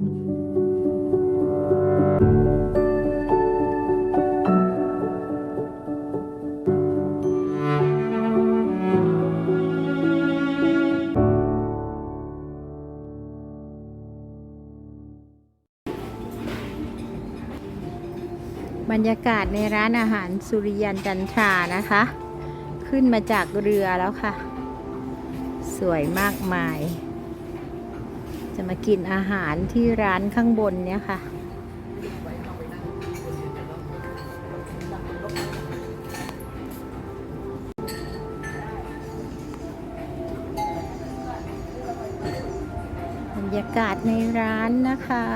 บรรยากาศในร้านอาหารสุริยันจันทรานะคะ ขึ้นมาจากเรือแล้วค่ะ สวยมากมาย จะมากินอาหารที่ร้านข้างบนเนี่ยค่ะ บรรยากาศในร้านนะคะ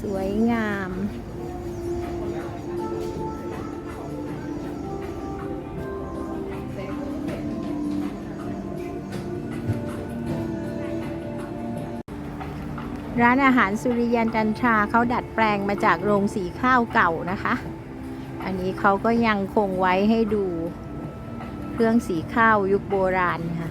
สวยงาม ร้านอาหารสุริยันจันทราเขาดัดแปลงมาจากโรงสีข้าวเก่านะคะ อันนี้เขาก็ยังคงไว้ให้ดูเครื่องสีข้าวยุคโบราณค่ะ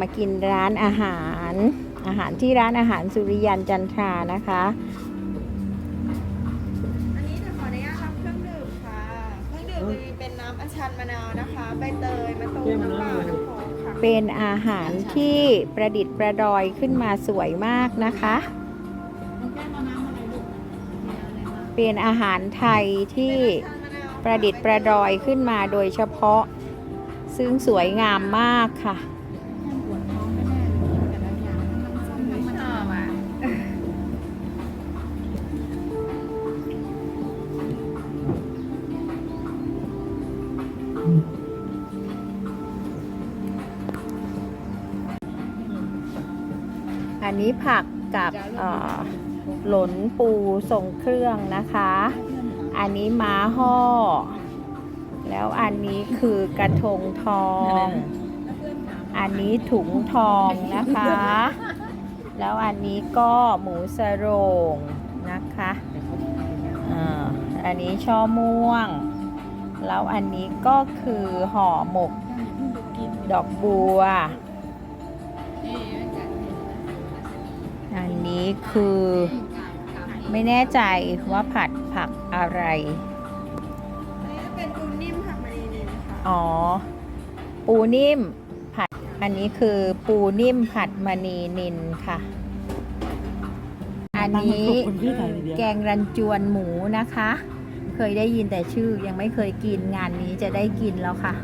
มากินร้านอาหาร อาหารที่ร้านอาหารสุริยันจันทรานะคะ อันนี้จะขออนุญาตรับเครื่องดื่มค่ะ เครื่องดื่มจะมีเป็นน้ำอัญชันมะนาวนะคะ ใบเตยมะตูมน้ำเปล่าน้ำโค้กค่ะ เป็นอาหารที่ประดิษฐ์ประดอยขึ้นมาสวยมากนะคะ เป็นอาหารไทยที่ประดิษฐ์ประดอยขึ้นมาโดยเฉพาะ ซึ่งสวยงามมากค่ะ นนี้ผักกับหลนปูทรงเครื่องนะคะ อันนี้ม้าห่อ แล้วอันนี้คือกระทงทอง อันนี้ถุงทองนะคะ แล้วอันนี้ก็หมูสโรงนะคะอันนี้ช่อม่วง แล้วอันนี้ก็คือห่อหมก ดอกบัว นนี้คือไม่แน่ใจว่าผัดผักอะไรอันนี้เป็นปูนิ่มผักมะนีนินค่ะอ๋อ ปูนิ่มผัด อันนี้คือปูนิ่มผัดมณีนินค่ะ อันนี้แกงรันจวนหมูนะคะ เคยได้ยินแต่ชื่อยังไม่เคยกินงานนี้จะได้กินแล้วค่ะ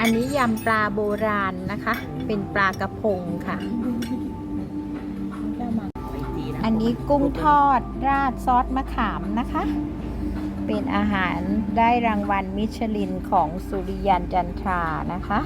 อันนี้ยำปลาโบราณนะคะ เป็นปลากระพงค่ะอั นนี้กุ้งทอดราดซอสมะขามนะคะ เป็นอาหารได้รางวัลมิชลินของสุริยันจันทรานะคะ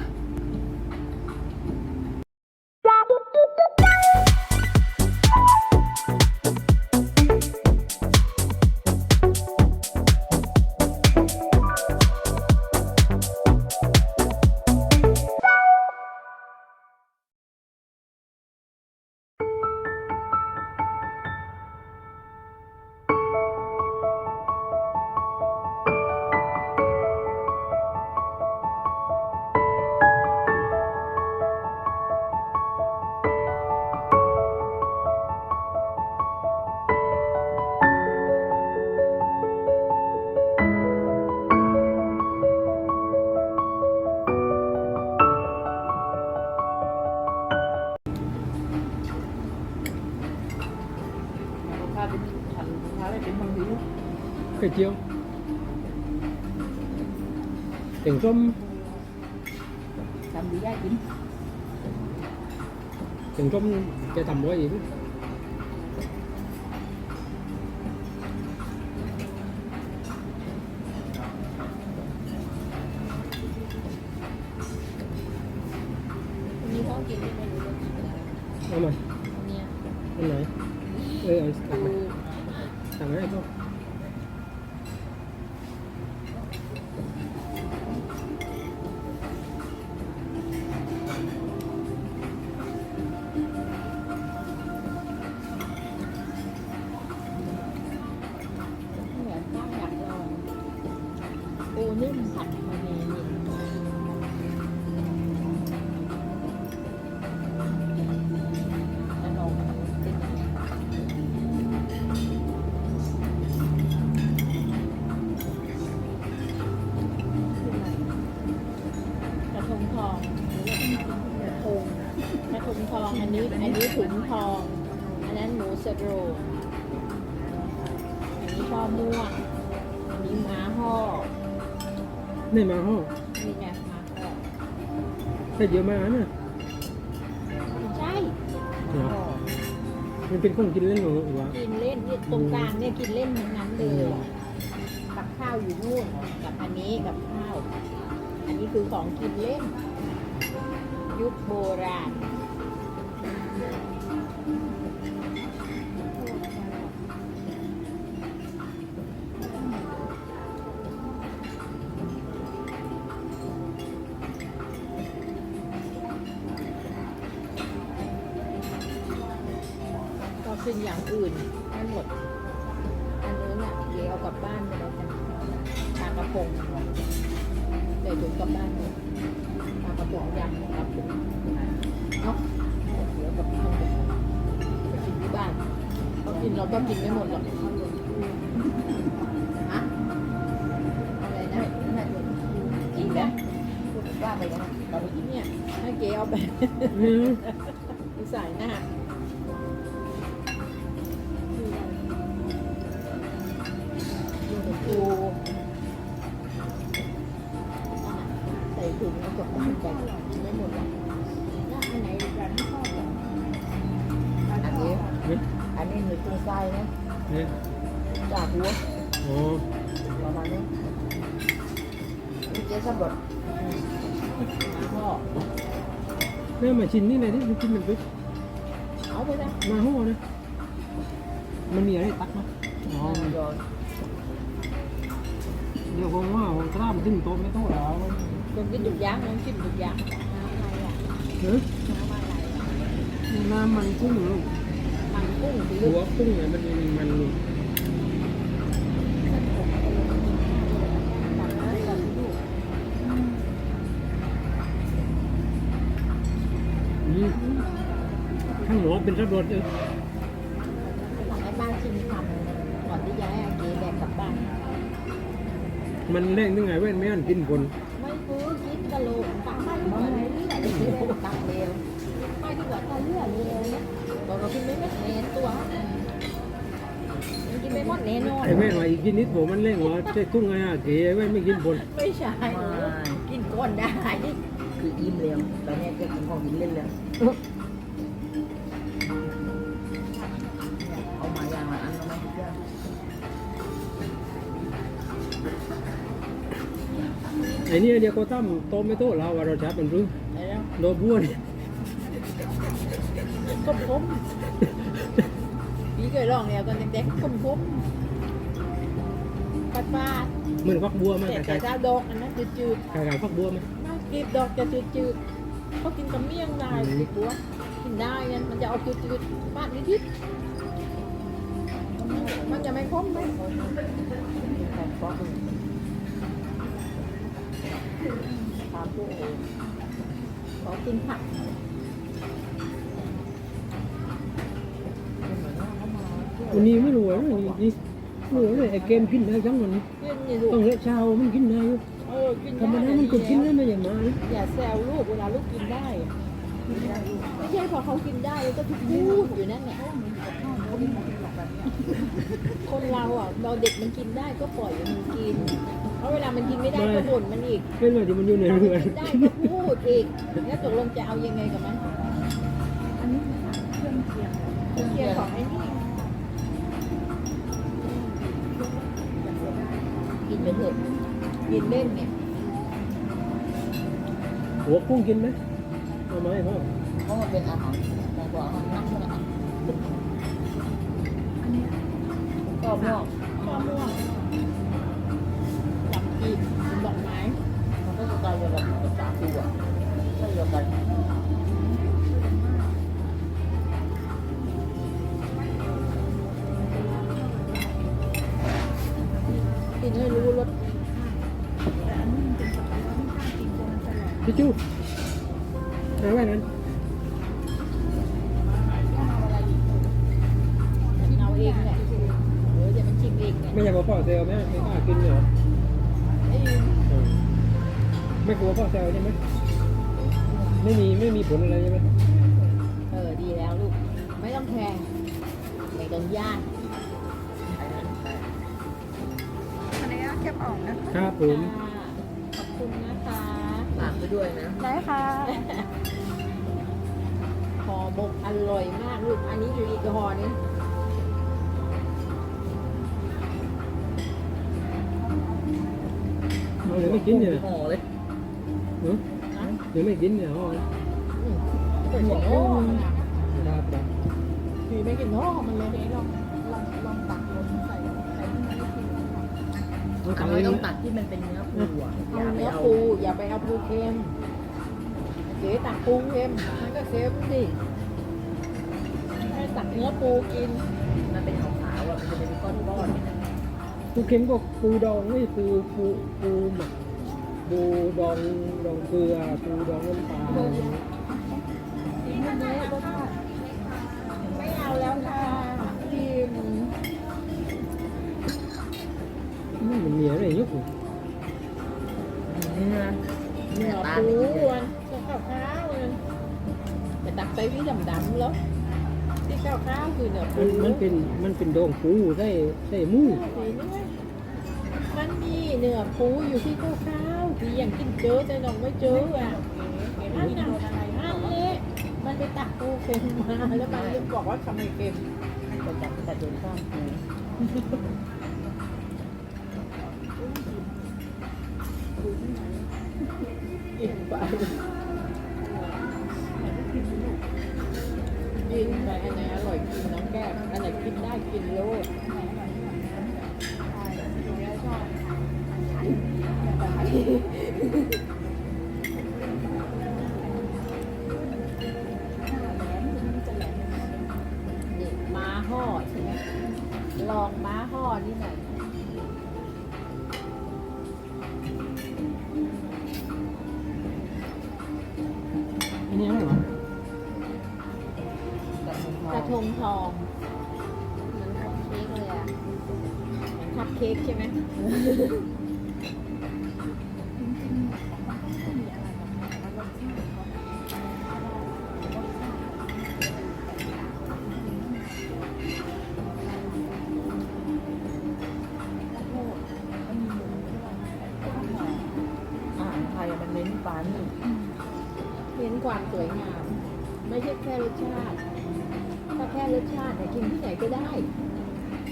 ไข่เจียวแกงส้ม làm gì ra chín ถึงต้มจะท ปูนึ่ง ได้เยอะมากนะไม่ใช่เหรอ มันเป็นของกินเล่นเหรอวะกินเล่นนี่ตรงกลางเนี่ยกินเล่นทั้งนั้นเลย กับข้าวอยู่นู่น กับอันนี้กับข้าว อันนี้คือของกินเล่น ยุคโบราณ เดี๋ยวถึงกลับบ้านหมดปลากระพงยำครับเนาะเดี๋ยวกับบ้านไปกินที่บ้านเรากินเราก็กินไม่หมดหรอกฮะอะไรนะจริงนะว่าไปกันเราไปกินเนี่ยให้เก๋เอาไปอืมไปใส่หน้า นี้นี่อันนี้หนูตัวไส้นะนี่จากหัวอ๋อประมาณนี้นี่เจ๊สำรวจมาพ่อนี่มาชิมนี่เลยที่มันกินมันปึ๊บเอาไปนะมาห้อนะมันมีอะไรตักไหมอ๋อโยนเดี๋ยวคงว่าถ้ามันถึงโต๊ะไม่ต้องแล้วลองกินดุกย่างลองชิมดุกย่างน้ำอะไรอะเฮ้ยน้ำอะไรอะน้ำมันกุ้งลูกมัน กุ้งหัวกุ้งเนี่ยมันมีมันอนลูกอืมข้างหัวเป็นระเบิดเลยไปทำให้บ้านชิมทำก่อนที่จะให้อาเกแบกกลับบ้าน มันแรงนึงไงเว้นไม่อันกินคน นไม่หมดเน้นนอนไอ้แม่นว่าอีกกินนิดผมมันแรงว่าใช่ตุ้งไงอะเก๋ไอ้แม่นไม่กินคนไม่ใช่หนูกินก้อนได้คืออิ่มเร็วตอนนี้จะกินของกินเล่นแล้วเอามาอย่างละอันละไม่ทุกอย่างไอ้นี่เดี๋ยวก็ตั้มโตไม่โตเราว่าเราชับมันรู้แล้วโดบัวนี่ก้มก้มพี่เคยลองแล้วตอนเด็กๆก้มก้ม ปัดปาดเหมือนฟักบัวไหมแต่คล้ายแต่ถ้าดอกอันนั้นจืดๆคล้ายๆฟักบัวไหมๆมากกีบดอกจะจืดๆเขากินกับเมี่ยงได้อืมติดบัวกินได้งั้นมันจะเอาจืดๆมากนิดๆมันจะไม่คมไหมแทนฟอกเลยถามตัวเองขอกินผักเหมือนว่าเขามาเที่ยววันนี้ไม่รู้ว่านี่นี่ ไม่รู้เลยไอ้เกมกินได้ทั้งวันนี้กินนี่ลูต้องเละเช้ามันกินได้อยู่เออกินธรรมดามันก็กินได้ไม่อย่างมาอย่าแซวลูกเวลาลูกกินได้ไม่ใช่พอเขากินได้ก็ทุกพูดอยู่นั่นแหละคนเราอะเราเด็กมันกินได้ก็ปล่อยมันกิน เพราะเวลามันกินไม่ได้ก็บ่นมันอีก เป็นว่าที่มันอยู่ในเรือกินได้ก็พูดอีก แล้วตกลงจะเอายังไงกับมัน อันนี้ไงเคียงของไอ้นี่ ไปเถอะกินเล่นเนี่ยหัวกุ้งกินไหมเอาไหมพ่อเพราะมันเป็นอาหารแต่กว่าอาหารนักนะก็ม่วงข้าวม่วง จู้เอาไว้นั้นเอาเองแหละเดี๋ยวจะมันชิมเองเนี่ยไม่อยากบอกพ่อเซลไหมไม่กล้ากินเหรอไอ้เออไม่กลัวพ่อเซลใช่ไหมไม่มีไม่มีผลอะไรใช่ไหมเออดีแล้วลูก ไม่ต้องแคร์ไม่ต้องย่านขออนุญาตเก็บออกนะคะครับผม ขอบคุณนะคะ ฝากไป ด้วยนะ ได้ค่ะห่อหมกอร่อยมากลูก อันนี้อยู่อีกห่อนึงเอาเลยไม่กินเนี่ยห่อเลยเนอะเดี๋ยวไม่กินเนี่ยอ๋อเปิดโอ้มันอะครับครับคือไม่กินโอ้มันเลยลองลองลองตักลงใส่ใส่ที่มันไม่กิน เอาทำทำไมเองต้องตัดที่มันเป็นเนื้อปูอะอย่าเอาไปเนื้อาปูอย่าไปเอาปูเค็มเจ๊ตักปูเค็มมันก็เค็มสิให้ตักเนื้อปูกิน มันเป็นขาวๆอะมันจะเป็นก้อนๆปูเค็มก็ปูดองไม่ปูปูปูหมักปูดองดองเกลือปูดองน้ำปลา คือเนื้อปูมันมันเป็นมันเป็นดองปูใส่ใส่หมูสีเนื้อมันมีเนื้อปูอยู่ที่ข้าวข้าวที่ยังกินเจอแต่น้องไม่เจออะอันนั้นอันนี้มันไปตักปูเค็มมาแล้วมันยังบอกว่าทำไมเค็มแต่จับแต่โดนข้ามปูกินไป อันไหนกินได้กินโลด วงทองเหมือนคัพเค้กเลยอะเหมือนคัพเค้กใช่ไหม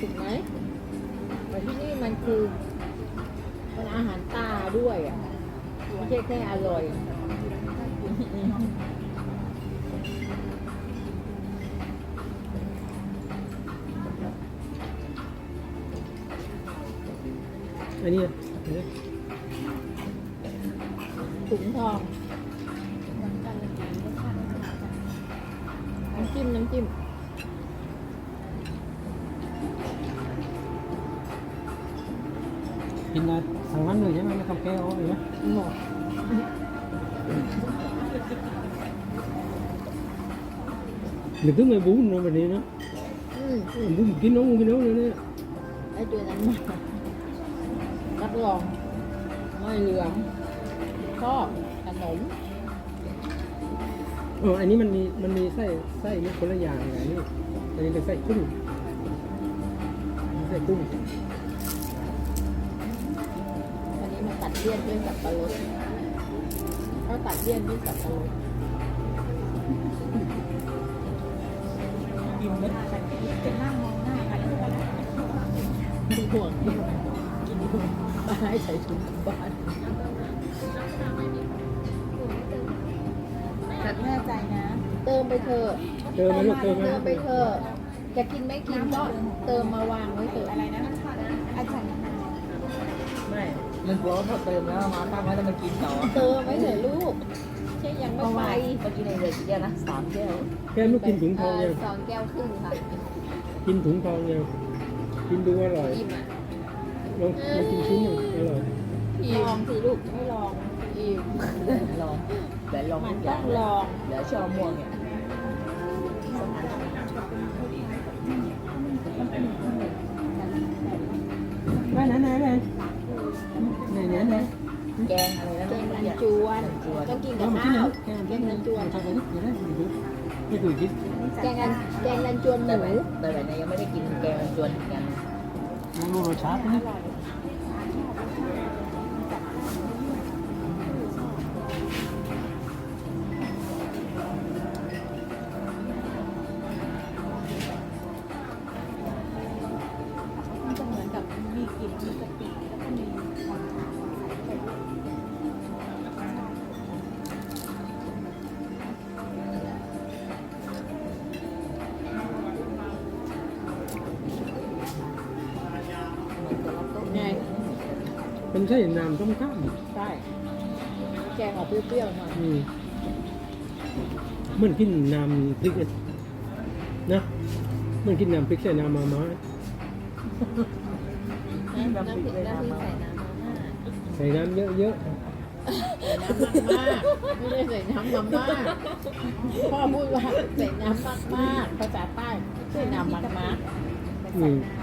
ถูกไหมแต่ที่นี่มันคือมันอาหารตาด้วยอะไม่ใช่แค่อร่อยอันนี้อันนี้ถุงทอง หรือถึงไม่บุ้นเนาะแบบนี้นะอืมบุ้นกินน้องกินน้องเลยเนี่ยไอ้ตัวนั้นมารับรองไม่เหลืองชอบขนมเอออันนี้มันมีมันมีไส้ไส้นี่คนละอย่างไงนี่อันนี้เป็นไส้กุ้งไส้กุ้งอันนี้มันตัดเลี่ยนด้วยสับปะรดเขาตัดเลี่ยนด้วยสับปะรด กินไหมจะนั่งมองหน้ากันก็ได้ห่วงกินกินมาให้ใส่ถุงกลับบ้านแต่แน่ใจนะ เติมไปเถอะเติมไหมลูกเติมไหมเติมไปเถอะจะกินไม่กินก็เติมมาวางไว้เถอะอะไรนะอาจารย์ไม่มันกลัวว่าพอเติมแล้วมาตั้งไว้แล้วมันกินต่อเติมไว้เถอะลูก ยังเพไม่ราะไปว่าเมื่อกี้ในเรือกี่แก้วนะสามแก้วแก้มลูกกินถุงทองยังสองแก้วครึ่งค่ะกินถุงทองยังกินดูอร่อยอิ่มอะลองลองกินชิ้นหนึ่งอร่อยลองสิลูกไม่ลองอิ่มลองแต่ลองมัทุนกอต้ย่าองงลองเดี๋ยวชอบม่วงเนี่ย ต้องกินเอากับมากินข้าหน่อวยแกงแกงรันจวนทำไปดิเดี๋ยวได้ดูดูไม่ดูกินแกงรันแกงรันจวนหแต่มูแบบแต่แบบเนี่ยยังไม่ได้กินแกงจวนเหมือนกันลองดูรสชาติ มันใช่น้ำต้มข้ามใช่แกงออกเปรี้ยวๆหน่อยอืมเหมันกินน้ำพริกอะนะเหมันกินน้ำพริกใส่น้ำมาม่าน้ำพริกน้ำพริกใส่น้ำมาม่าใส่น้ำเยอะใส่น้ำมากๆไม่ได้ใส่น้ำมาม่าพ่อพูดว่าใส่น้ำมากๆภาษาใต้ใส่น้ำมากๆอืมๆนี่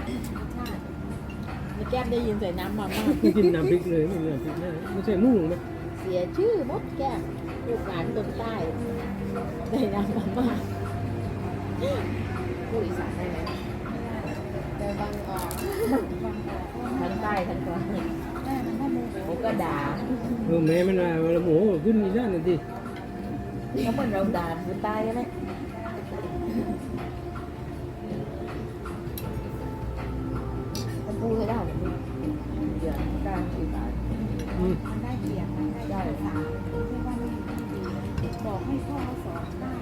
แก้มได้ยินใส่น้ำมาม่าไม่กินน้ำพริกเลยไม่กินน้ำพริกนะไม่ใช่มุ่งไหมเสียชื่อมดแก้มลูกหลานคนใต้ใส่น้ำมาม่าพูดอีสานได้ไหมแต่บางออกทั้งใต้ทั้งกลางผมก็ด่าเออแม่มันว่าเราโมโหขึ้นอีด้านนั่นดิเขาเป็นเราด่าคือใต้ใช่ไหมมันพูดให้ได้เหมือนกันเดี๋ มได้บอกให้พ่อเขาสอนได้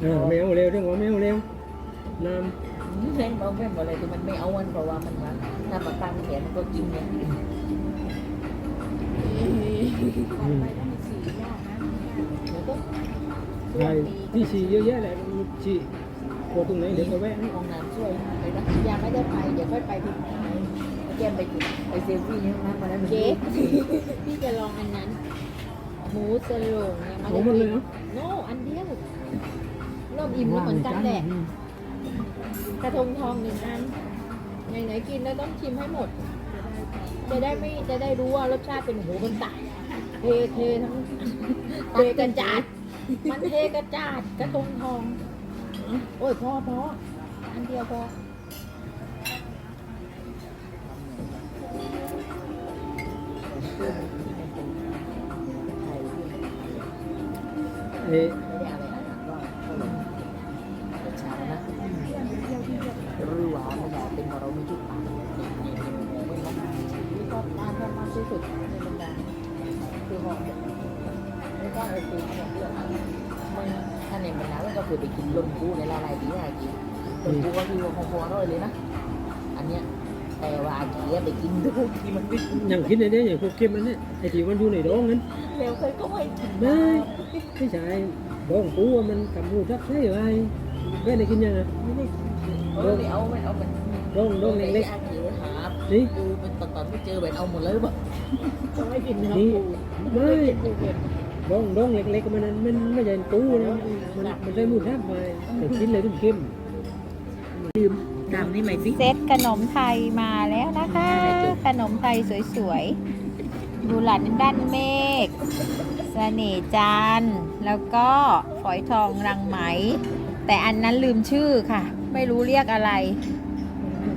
เออไม่เอาเร็วเรื่องว่าไม่เอาเร็วน้เล่นเอาเล่นอะไรที่มันไม่เอามันเพราะว่ามันมาถ้ามาตั้งแขนมันก็กินเนี่ยำอืมเดี๋ยวก็ ใช่ที่ฉี่เยอะแยะแหละมีฉี่ปวดตรงไหนเดี๋ยวก็แวะนี่ห้องน้ำช่วยไปนะยังไม่ได้ไปเดี๋ยวค่อยไปพิมพ์แก้มไปกินไปเซลฟี่ในห้องน้ำมาแล้วมันเค้กพี่จะลองอันนั้นหมูสโลงเนี่ยมันเลยนะโน่อันเดียวริ่มอิ่มแล้วเหมือนกันแหละกระทงทองหนึ่งอันไหนๆกินแล้วต้องชิมให้หมด จะได้ไม่จะได้รู้ว่ารสชาติเป็นหูคนตักเทเททั้งเทกระจาด มันเทกระจาดกระทงทอง โอ้ยพอพออันเดียวพอเอ๊ะไม่ได้อะไรอะว่าเป็นชานะรู้ว่าไม่ได้เป็นเราไม่จุดปากนี่ก็ตามธรรมะที่สุดในบรรดาคือห้องไม่ ต้องเอาปูเนี่ยเรื่องมันถ้าในบรรดาก็คือไปกินลมปูในละลายดีอะไรกินลมปูก็คือของพอร่อยเลยนะ อันเนี้ยแต่ว่าอากีไปกินดูที่มันไม่อย่างคิดในเนี้อย่างพวกเก็บมันเนี่ยไอ้ที่มันอยู่ในดองนั้นเร็วเคยก็ไม่กินไม่ไม่ใช่ดองปูอะมันกำมูทับใช่ไหมแม่ได้กินยังไงเออไม่เอาไม่เอามันดองดองเล็กอากีหาๆนี่ปูเป็นตอนๆไม่เจอแบบเอาหมดเลยป่ะเขาไม่กินเนื้อนี่ปูไม่ ปูเผ็ดดองดองเล็กๆมันมันไม่ใช่ปูนะมันมันได้มูทับไปแต่กินเลยต้องเข้มลืมตามนี่ไหมสิเซตขนมไทยมาแล้วนะคะ ขนมไทยสวยๆบุหลันด้านเมฆเสน่ห์จันทร์แล้วก็ฝอยทองรังไหม แต่อันนั้นลืมชื่อค่ะ ไม่รู้เรียกอะไร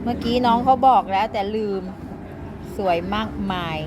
เมื่อกี้น้องเขาบอกแล้วแต่ลืมเซสวยมากมาย